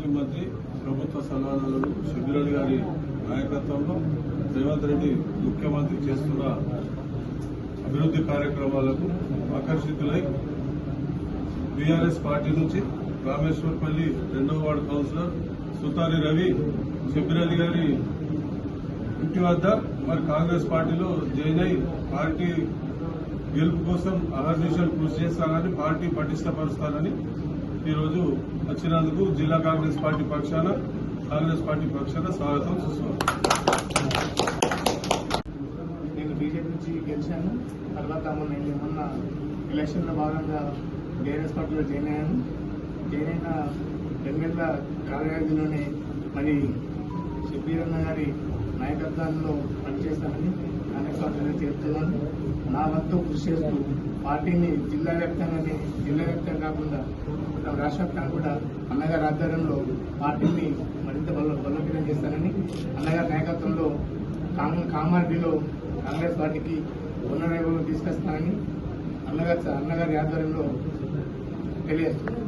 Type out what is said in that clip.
మాజీ మంత్రి ప్రభుత్వ సలహాదారులు సుబ్బిరెడ్డి గారి నాయకత్వంలో రేవంత్ రెడ్డి ముఖ్యమంత్రి చేస్తున్న అభివృద్ధి కార్యక్రమాలకు ఆకర్షితులై బీఆర్ఎస్ పార్టీ నుంచి రామేశ్వర్పల్లి రెండవ వార్డు కౌన్సిలర్ సుతారి రవి సుబ్బిరెడ్డి గారి ఇంటి వద్ద మరి కాంగ్రెస్ పార్టీలో జాయిన్ అయి పార్టీ గెలుపు కోసం అహర్నిశలు కృషి చేస్తానని పార్టీ పటిష్టపరుస్తానని ఈరోజు వచ్చినందుకు జిల్లా కాంగ్రెస్ పార్టీ పక్షాన కాంగ్రెస్ పార్టీ పక్షాన స్వాగతం సుస్వాగతం. నేను బీజేపీ నుంచి గెలిచాను. తర్వాత మొన్న నేను మొన్న ఎలక్షన్లో భాగంగా బీఆర్ఎస్ పార్టీలో జాయిన్ అయ్యాను. జాయిన్ అయిన ఎమ్మెల్యే కార్యవర్గంలోనే మరి సుబ్బీరన్న గారి నాయకత్వంలో పనిచేస్తానని కాంగ్రెస్ నా వంతు కృషి చేస్తూ పార్టీని జిల్లా వ్యాప్తంగానే జిల్లా వ్యాప్తంగా కాకుండా రాష్ట్ర వ్యాప్తంగా కూడా అన్నగారి ఆధ్వర్యంలో పార్టీని మరింత బల బలోపేతం చేస్తానని అన్నగారి నాయకత్వంలో కామారెడ్డిలో కాంగ్రెస్ పార్టీకి పునర్వైభవం తీసుకొస్తానని అన్నగారి అన్నగారి ఆధ్వర్యంలో తెలియజేస్తున్నాను.